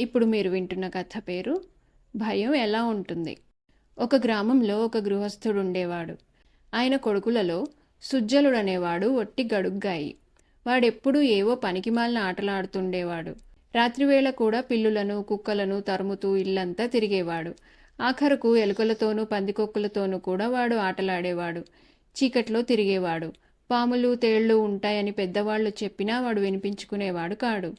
ఇప్పుడు మీరు వింటున్న కథ పేరు భయం ఎలా ఉంటుంది? ఒక గ్రామంలో ఒక గృహస్థుడు ఉండేవాడు ఆయన కొడుకులలో సుజ్జలుడు అనేవాడు ఒట్టి గడుగ్గాయి. వాడెప్పుడూ ఏవో పనికిమాలిన ఆటలాడుతుండేవాడు. రాత్రివేళ కూడా పిల్లులను కుక్కలను తరుముతూ ఇల్లంతా తిరిగేవాడు. ఆఖరుకు ఎలుకలతోనూ పందికొక్కులతోనూ కూడా వాడు ఆటలాడేవాడు. చీకట్లో తిరిగేవాడు. పాములు తేళ్ళు ఉంటాయని పెద్దవాళ్ళు చెప్పినా వాడు వినిపించుకునేవాడు కాడు.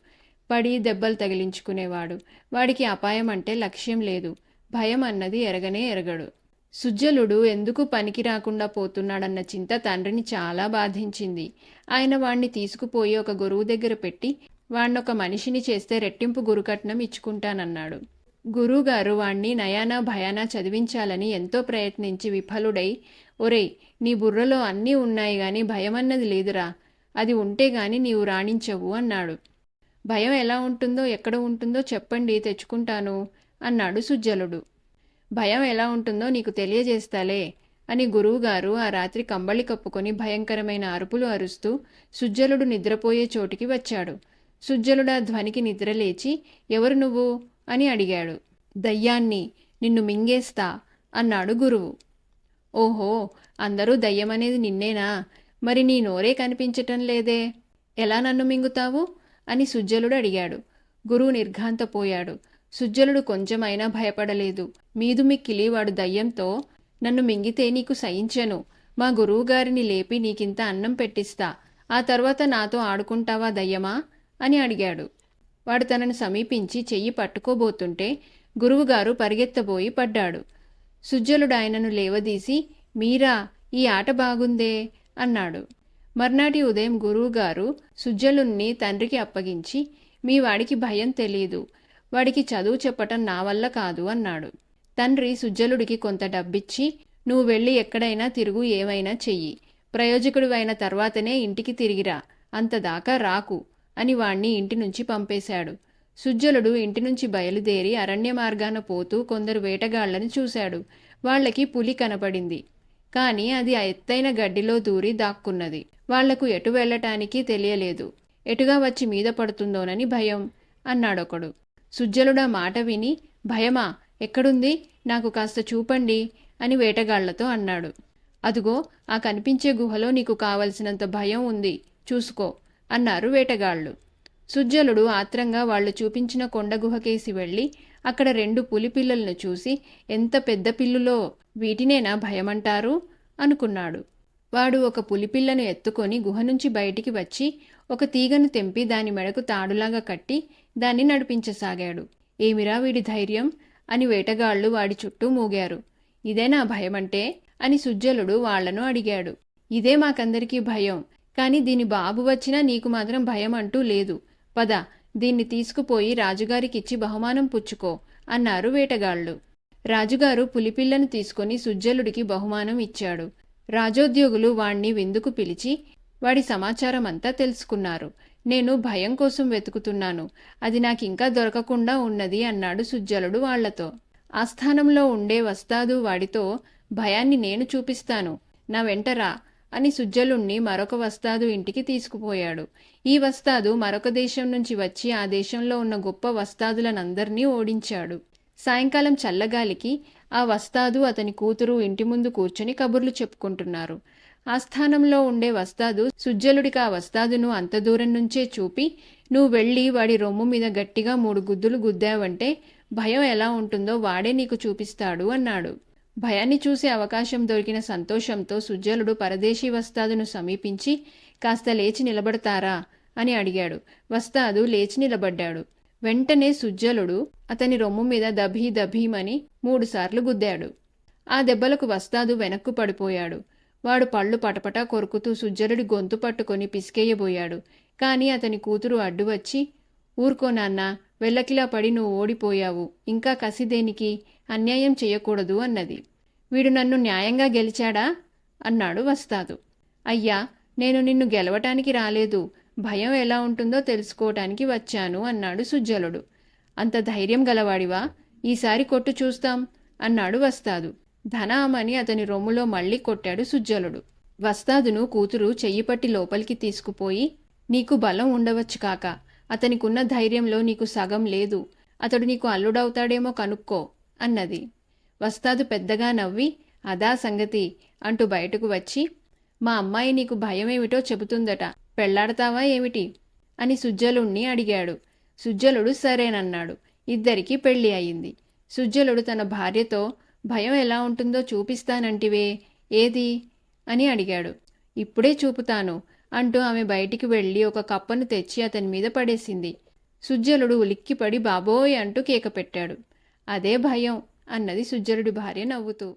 పడి దెబ్బలు తగిలించుకునేవాడు. వాడికి అపాయం అంటే లక్ష్యం లేదు. భయం అన్నది ఎరగనే ఎరగడు. సుజ్జలుడు ఎందుకు పనికి రాకుండా పోతున్నాడన్న చింత తండ్రిని చాలా బాధించింది. ఆయన వాణ్ణి తీసుకుపోయి ఒక గురువు దగ్గర పెట్టి వాణ్ణొక మనిషిని చేస్తే రెట్టింపు గురుకట్నం ఇచ్చుకుంటానన్నాడు. గురువుగారు వాణ్ణి నయానా భయానా చదివించాలని ఎంతో ప్రయత్నించి విఫలుడై ఒరేయ్ నీ బుర్రలో అన్నీ ఉన్నాయి గాని భయమన్నది లేదురా. అది ఉంటే గాని నీవు రాణించవు అన్నాడు. భయం ఎలా ఉంటుందో ఎక్కడ ఉంటుందో చెప్పండి తెచ్చుకుంటాను అన్నాడు సుజ్జలుడు. భయం ఎలా ఉంటుందో నీకు తెలియజేస్తాలే అని గురువుగారు ఆ రాత్రి కంబళి కప్పుకొని భయంకరమైన అరుపులు అరుస్తూ సుజ్జలుడు నిద్రపోయే చోటికి వచ్చాడు. సుజ్జలుడు ఆ ధ్వనికి నిద్రలేచి ఎవరు నువ్వు? అని అడిగాడు. దయ్యాన్ని నిన్ను మింగేస్తా అన్నాడు గురువు. ఓహో అందరూ దయ్యమనేది నిన్నేనా? మరి నీ నోరే కనిపించటం లేదే. ఎలా నన్ను మింగుతావు? అని సుజ్జలుడు అడిగాడు. గురువు నిర్ఘాంతపోయాడు. సుజ్జలుడు కొంచెమైనా భయపడలేదు. మీదు వాడు దయ్యంతో నన్ను మింగితే నీకు సహించను. మా గురువుగారిని లేపి నీకింత అన్నం పెట్టిస్తా. ఆ తర్వాత నాతో ఆడుకుంటావా దయ్యమా? అని అడిగాడు. వాడు తనను సమీపించి చెయ్యి పట్టుకోబోతుంటే గురువుగారు పరిగెత్తబోయి పడ్డాడు. సుజ్జలుడు ఆయనను లేవదీసి మీరా ఈ ఆట బాగుందే అన్నాడు. మర్నాటి ఉదయం గురువుగారు సుజ్జలుణ్ణి తండ్రికి అప్పగించి మీ వాడికి భయం తెలియదు వాడికి చదువు చెప్పటం నా వల్ల కాదు అన్నాడు. తండ్రి సుజ్జలుడికి కొంత డబ్బిచ్చి నువ్వు వెళ్ళి ఎక్కడైనా తిరుగు ఏమైనా చెయ్యి. ప్రయోజకుడివైన తర్వాతనే ఇంటికి తిరిగిరా అంతదాకా రాకు అని వాణ్ణి ఇంటి నుంచి పంపేశాడు. సుజ్జలుడు ఇంటి నుంచి బయలుదేరి అరణ్య మార్గాన పోతూ కొందరు వేటగాళ్ళను చూశాడు. వాళ్ళకి పులి కనపడింది. కానీ అది ఎత్తైన గడ్డిలో దూరి దాక్కున్నది. వాళ్ళకు ఎటు వెళ్ళటానికి తెలియలేదు. ఎటుగా వచ్చి మీద పడుతుందోనని భయం అన్నాడొకడు. సుజ్జలుడా మాట విని భయమా ఎక్కడుంది? నాకు కాస్త చూపండి అని వేటగాళ్ళతో అన్నాడు. అదుగో ఆ కనిపించే గుహలో నీకు కావలసినంత భయం ఉంది చూసుకో అన్నారు వేటగాళ్ళు. సుజ్జలుడు ఆత్రంగా వాళ్ళు చూపించిన కొండ గుహకేసి వెళ్ళి అక్కడ రెండు పులి పిల్లలను చూసి ఎంత పెద్ద పిల్లులో వీటినేనా భయమంటారు? అనుకున్నాడు. వాడు ఒక పులిపిల్లను ఎత్తుకొని గుహ నుంచి బయటికి వచ్చి ఒక తీగను తెంపి దాని మెడకు తాడులాగా కట్టి దాన్ని నడిపించసాగాడు. ఏమిరా వీడి ధైర్యం అని వేటగాళ్ళు వాడి చుట్టూ మూగారు. ఇదే నా భయమంటే అని సుజ్జలుడు వాళ్ళను అడిగాడు. ఇదే మాకందరికీ భయం. కాని దీని బాబు వచ్చినా నీకు మాత్రం భయం అంటూ లేదు. పద దీన్ని తీసుకుపోయి రాజుగారికిచ్చి బహుమానం పుచ్చుకో అన్నారు వేటగాళ్ళు రాజుగారు పులిపిల్లను తీసుకొని సుజ్జలుడికి బహుమానం ఇచ్చాడు. రాజోద్యోగులు వాణ్ణి విందుకు పిలిచి వాడి సమాచారం అంతా తెలుసుకున్నారు. నేను భయం కోసం వెతుకుతున్నాను. అది నాకింకా దొరకకుండా ఉన్నది అన్నాడు సుజ్జలుడు వాళ్ళతో. ఆస్థానంలో ఉండే వస్తాదు వాడితో భయాన్ని నేను చూపిస్తాను. నా వెంటరా అని సుజ్జలుణ్ణి మరొక వస్తాదు ఇంటికి తీసుకుపోయాడు. ఈ వస్తాదు మరొక దేశం నుంచి వచ్చి ఆ దేశంలో ఉన్న గొప్ప వస్తాదులనందరినీ ఓడించాడు. సాయంకాలం చల్లగాలికి ఆ వస్తాదు అతని కూతురు ఇంటి ముందు కూర్చొని కబుర్లు చెప్పుకుంటున్నారు. ఆస్థానంలో ఉండే వస్తాదు సుజ్జలుడికి ఆ వస్తాదును అంత దూరం నుంచే చూపి నువ్వు వెళ్ళి వాడి రొమ్ము మీద గట్టిగా మూడు గుద్దులు గుద్దావంటే భయం ఎలా ఉంటుందో వాడే నీకు చూపిస్తాడు అన్నాడు. భయాన్ని చూసే అవకాశం దొరికిన సంతోషంతో సుజ్జలుడు పరదేశీ వస్తాదును సమీపించి కాస్త లేచి నిలబడతారా? అని అడిగాడు. వస్తాదు లేచి నిలబడ్డాడు. వెంటనే సుజ్జలుడు అతని రొమ్ము మీద దభీ దభీమని మూడుసార్లు గుద్దాడు. ఆ దెబ్బలకు వస్తాదు వెనక్కు పడిపోయాడు. వాడు పళ్ళు పటపటా కొరుకుతూ సుజ్జలుడి గొంతు పట్టుకొని పిసికేయబోయాడు. కానీ అతని కూతురు అడ్డు వచ్చి ఊరుకో నాన్న వెళ్ళకిలా పడి నువ్వు ఓడిపోయావు. ఇంకా కసిదేనికి అన్యాయం చేయకూడదు అన్నది. వీడు నన్ను న్యాయంగా గెలిచాడా? అన్నాడు వస్తాదు. అయ్యా నేను నిన్ను గెలవటానికి రాలేదు. భయం ఎలా ఉంటుందో తెలుసుకోవటానికి వచ్చాను అన్నాడు సుజ్జలుడు అంత ధైర్యం గలవాడివా? ఈసారి కొట్టు చూస్తాం అన్నాడు వస్తాదు. ధనామని అతని రొమ్ములో మళ్ళీ కొట్టాడు సుజ్జలుడు వస్తాదును కూతురు చెయ్యి పట్టి లోపలికి తీసుకుపోయి నీకు బలం ఉండవచ్చు కాక అతనికున్న ధైర్యంలో నీకు సగం లేదు అతడు నీకు అల్లుడవుతాడేమో కనుక్కో అన్నది. వస్తాదు పెద్దగా నవ్వి అదా సంగతి అంటూ బయటకు వచ్చి మా అమ్మాయి నీకు భయమేమిటో చెబుతుందట. పెళ్ళాడతావా ఏమిటి? అని సుజ్జలుణ్ణి అడిగాడు. సుజ్జలుడు సరేనన్నాడు. ఇద్దరికీ పెళ్ళి అయింది. సుజ్జలుడు తన భార్యతో భయం ఎలా ఉంటుందో చూపిస్తానంటివే. ఏది? అని అడిగాడు. ఇప్పుడే చూపుతాను అంటూ ఆమె బయటికి వెళ్ళి ఒక కప్పను తెచ్చి అతని మీద పడేసింది. సుజ్జలుడు ఉలిక్కిపడి బాబోయ్ అంటూ కేక పెట్టాడు. అదే భయం అన్నది సుజ్జలుడి భార్య నవ్వుతూ.